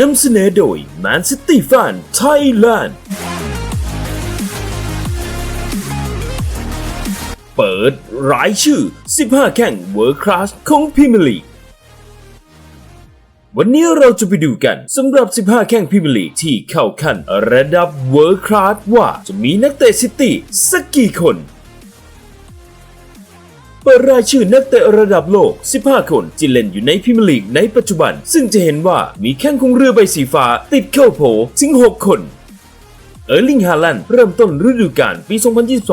นำเสนอโดย Man City Fan Thailand เปิดรายชื่อ 15 แข่ง World Class ของพรีเมียร์ลีวันนี้เราจะไปดูกันสำหรับ 15 แข่งพรีเมียร์ลีที่เข้าขั้นระดับ World Class ว่าจะมีนักเตะซิตี้สักกี่คน ปิดรายชื่อนักเตะระดับโลก 15 คนที่เล่นอยู่ในพรีเมียร์ลีกในปัจจุบัน ซึ่งจะเห็นว่ามีแข้งคงเรือใบสีฟ้าติดเข้าโผถึง 6 คนเออร์ลิงฮาลันเริ่มต้นฤดูกาลปี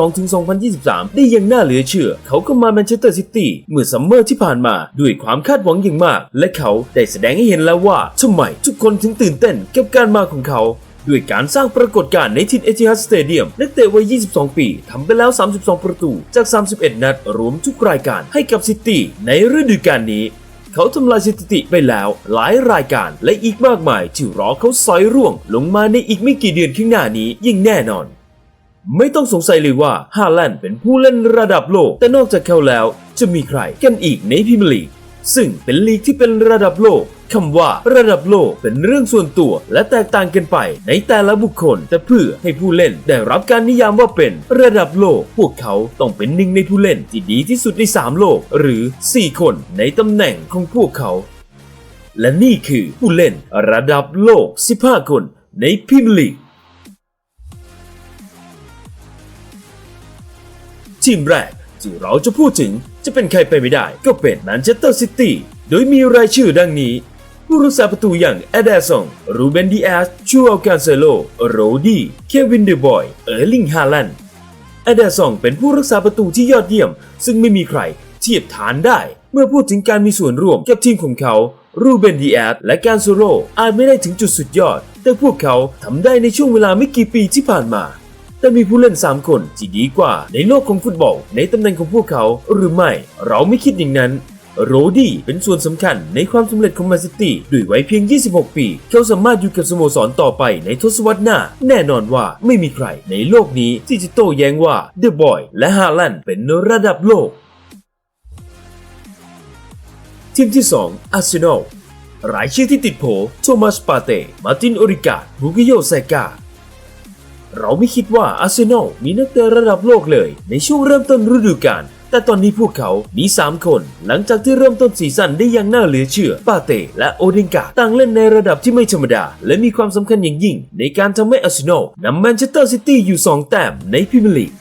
2022-2023 ได้อย่างน่าเหลือเชื่อ เขาก็มาแมนเชสเตอร์ซิตี้เมื่อซัมเมอร์ที่ผ่านมาด้วยความคาดหวังอย่างมาก และเขาได้แสดงให้เห็นแล้วว่าทำไมทุกคนถึงตื่นเต้นกับการมาของเขา ด้วยการสร้างปรากฏการณ์ในทินเอติฮัดสเตเดียมนักเตะวัย 22 ปีทำไปแล้ว 32 ประตูจาก 31 นัด รวมทุกรายการให้กับซิตี้ในฤดูกาลนี้เขาทำลายสถิติไปแล้วหลายรายการและอีกมากมายที่รอเขาสอยร่วง ลงมาในอีกไม่กี่เดือนข้างหน้านี้ยิ่งแน่นอน ไม่ต้องสงสัยเลยว่าฮาแลนด์เป็นผู้เล่นระดับโลก แต่นอกจากเขาแล้วจะมีใครกันอีกในพรีเมียร์ลีก ซึ่งเป็นลีกที่เป็นระดับโลก คำว่าระดับโลกเป็นเรื่องส่วนตัวและแตกต่างกันไปในแต่ละบุคคล แต่เพื่อให้ผู้เล่นได้รับการนิยามว่าเป็นระดับโลก พวกเขาต้องเป็นหนึ่งในผู้เล่นที่ดีที่สุดใน 3 โลก หรือ 4 คนในตำแหน่งของพวกเขา และนี่คือผู้เล่นระดับโลก 15 คนในพรีเมียร์ลีกทีมแรกที่เราจะพูดถึงจะเป็นใครไปไม่ได้ก็เป็นแมนเชสเตอร์ซิตี้โดยมีรายชื่อดังนี้ ผู้รักษาประตูอย่างเอเดซอง รูเบนดิแอสชูอัลกาเซโล โรดี้ เควินเดบอย เออร์ลิง ฮาแลนด์เอเดซองเป็นผู้รักษาประตูที่ยอดเยี่ยม ซึ่งไม่มีใครเทียบทานได้ เมื่อพูดถึงการมีส่วนร่วมกับทีมของเขา รูเบนดีแอสและการโซโลอาจไม่ได้ถึงจุดสุดยอด แต่พวกเขาทำได้ในช่วงเวลาไม่กี่ปีที่ผ่านมาแต่มีผู้เล่น 3 คนที่ดีกว่าในโลกของฟุตบอลในตำแหน่งของพวกเขาหรือไม่ เราไม่คิดอย่างนั้น โรดี้เป็นส่วนสำคัญในความสำเร็จของแมนซิตี้ด้วยวัยเพียง 26 ปี เขาสามารถอยู่กับสโมสรต่อไปในทศวรรษหน้า แน่นอนว่าไม่มีใครในโลกนี้ที่จะโต้แย้งว่าเดอะบอยและฮาแลนเป็นระดับโลก ทีมที่ 2 อาร์เซนอลรายชื่อที่ติดโผโทมัสปาเต้ มาตินอริกาบุกิโยเซกาเราไม่คิดว่าอาร์เซนอลมีนักเตะระดับโลกเลย ในช่วงเริ่มต้นฤดูกาล แต่ตอนนี้พวกเขามี 3 คน หลังจากที่เริ่มต้นซีซั่นได้อย่างน่าเหลือเชื่อ ปาเต้และโอเดนกาต่างเล่นในระดับที่ไม่ธรรมดา และมีความสำคัญอย่างยิ่ง ในการทำให้อาร์เซนอลนำแมนเชสเตอร์ซิตี้อยู่ 2 แต้มในพรีเมียร์ลีก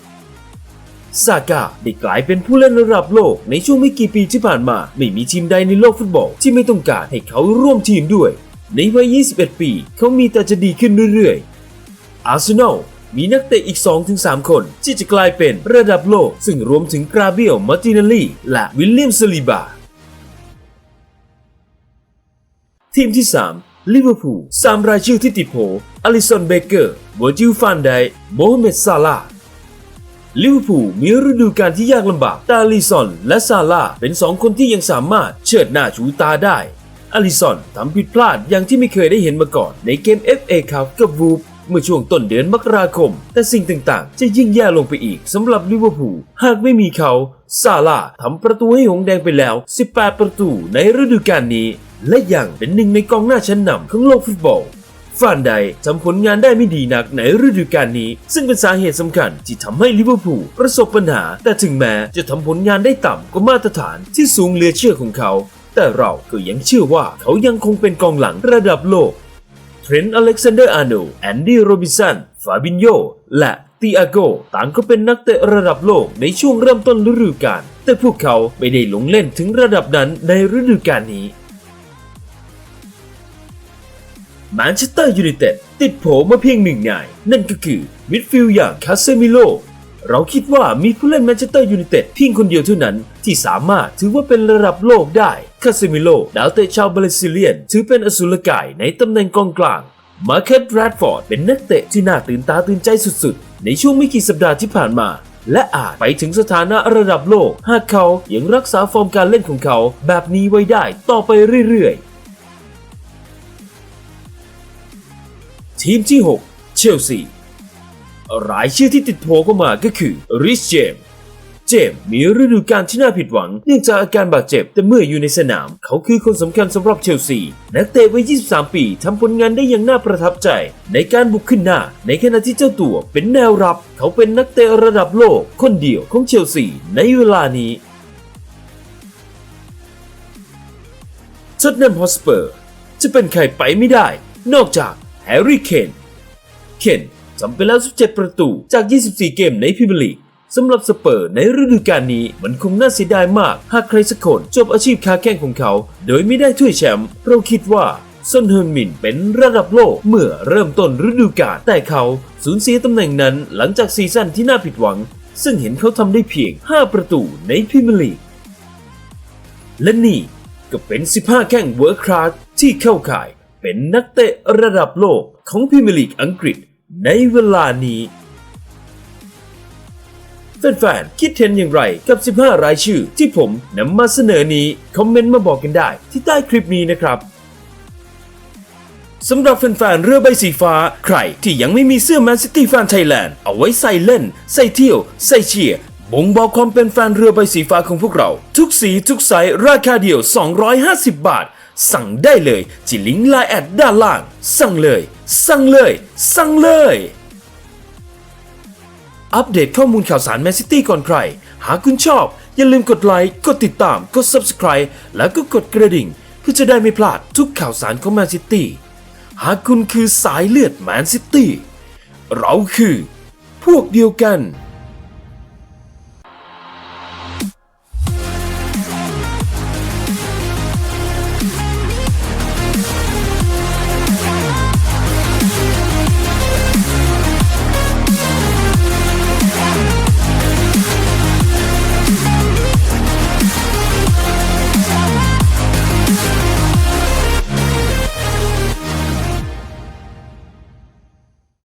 ซาก้าได้กลายเป็นผู้เล่นระดับโลกในช่วงไม่กี่ปีที่ผ่านมา ไม่มีทีมใดในโลกฟุตบอล ที่ไม่ต้องการให้เขาร่วมทีมด้วย ในวัย 21 ปี เขามีแต่จะดีขึ้นเรื่อยๆอาร์เซนอล มีนักเตะอีก 2-3 คนที่จะกลายเป็นระดับโลก ซึ่งรวมถึงกราเบียลมาร์ตินาลีและวิลเลียมซลิบา ทีมที่ 3 ลิเวอร์พูลสามรายชื่อที่ติดโผอลิสันเบเกอร์วอร์จิลฟานไดโมฮัมเหม็ดซาลาลิเวอร์พูลมีฤดูกาลที่ยากลำบากแต่อลิซอนและซาร่าเป็นสองคนที่ยังสามารถเชิดหน้าชูตาได้อลิซอนทำผิดพลาดอย่างที่ไม่เคยได้เห็นมาก่อนในเกม FA ครับกับวูฟ เมื่อช่วงต้นเดือนมกราคม แต่สิ่งต่างๆ จะยิ่งแย่ลงไปอีกสำหรับลิเวอร์พูลหากไม่มีเขาซาร่าทำประตูให้หงแดงไปแล้ว 18 ประตูในฤดูกาลนี้ และยังเป็นหนึ่งในกองหน้าชั้นนำของโลกฟุตบอลฟานไดทำผลงานได้ไม่ดีนักในฤดูกาลนี้ ซึ่งเป็นสาเหตุสำคัญที่ทำให้ลิเวอร์พูลประสบปัญหา แต่ถึงแม้จะทำผลงานได้ต่ำกว่ามาตรฐานที่สูงเหลือเชื่อของเขา แต่เราก็ยังเชื่อว่าเขายังคงเป็นกองหลังระดับโลก เทรนต์อเล็กซานเดอร์อาร์โนแอนดี้โรบิสัน ฟาบินโย และติอาโกต่างก็เป็นนักเตะระดับโลกในช่วงเริ่มต้นฤดูกาล แต่พวกเขาไม่ได้ลงเล่นถึงระดับนั้นในฤดูกาลนี้แมนเชสเตอร์ยูไนเต็ดติดโผมาเพียงหนึ่งนาย นั่นก็คือมิดฟิลด์อย่างคาเซมิโล เราคิดว่ามีผู้เล่นแมนเชสเตอร์ยูไนเต็ดเพียงคนเดียวเท่านั้นที่สามารถถือว่าเป็นระดับโลกได้ คาเซมิโล ดาวเตะชาวบราซิเลียน ถือเป็นอสุรกายในตำแหน่งกองกลาง มาร์เคิร์แรดฟอร์ดเป็นนักเตะที่น่าตื่นตาตื่นใจสุดๆ ในช่วงไม่กี่สัปดาห์ที่ผ่านมา และอาจไปถึงสถานะระดับโลก หากเขายังรักษาฟอร์มการเล่นของเขา แบบนี้ไว้ได้ต่อไปเรื่อยๆ ทีมที่ 6 เชลซี รายชื่อที่ติดโผล่เข้ามาก็คือริชเจมเจมส์มีฤดูกาลที่น่าผิดหวังเนื่องจากอาการบาดเจ็บ แต่เมื่ออยู่ในสนาม เขาคือคนสำคัญสำหรับเชลซี นักเตะวัย 23 ปีทำผลงานได้อย่างน่าประทับใจ ในการบุกขึ้นหน้า ในขณะที่เจ้าตัวเป็นแนวรับ เขาเป็นนักเตะระดับโลก คนเดียวของเชลซี ในเวลานี้ท็อตแนมฮอสเปอร์ จะเป็นใครไปไม่ได้ นอกจากแฮร์รี่เคนเคน ทำไปแล้ว 17 ประตู จาก 24 เกมในพรีเมียร์ลีกสำหรับสเปอร์ในฤดูกาลนี้มันคงน่าเสียดายมาก หากใครสักคนจบอาชีพค้าแข่งของเขา โดยไม่ได้ถ้วยแชมป์เราคิดว่าซอนเฮินมินเป็นระดับโลกเมื่อเริ่มต้นฤดูกาลแต่เขาสูญเสียตำแหน่งนั้นหลังจากซีซั่นที่น่าผิดหวัง ซึ่งเห็นเขาทำได้เพียง 5 ประตูในพรีเมียร์ลีกและนี่ก็เป็น 15 แข้งเวิร์คคลาสที่เข้าข่ายเป็นนักเตะระดับโลกของพรีเมียร์ลีกอังกฤษ ในเวลานี้แฟนๆคิดเห็นอย่างไรกับ 15 รายชื่อที่ผมนำมาเสนอนี้ คอมเมนต์มาบอกกันได้ที่ใต้คลิปนี้นะครับสำหรับแฟนๆเรือใบสีฟ้า ใครที่ยังไม่มีเสื้อแมนซิตี้แฟนไทยแลนด์เอาไว้ใส่เล่น ใส่เที่ยว ใส่เชียร์บ่งบอกความเป็นแฟนเรือใบสีฟ้าของพวกเรา ทุกสีทุกไซส์ราคาเดียว 250 บาท สั่งได้เลยที่ลิงก์ไลน์แอดด้านล่าง สั่งเลย สั่งเลย สั่งเลย อัปเดตข้อมูลข่าวสารแมนซิตี้ก่อนใคร หากคุณชอบ อย่าลืมกดไลค์ กดติดตาม กด Subscribe แล้วก็กดกระดิ่ง เพื่อจะได้ไม่พลาดทุกข่าวสารของแมนซิตี้หากคุณคือสายเลือดแมนซิตี้เราคือ พวกเดียวกัน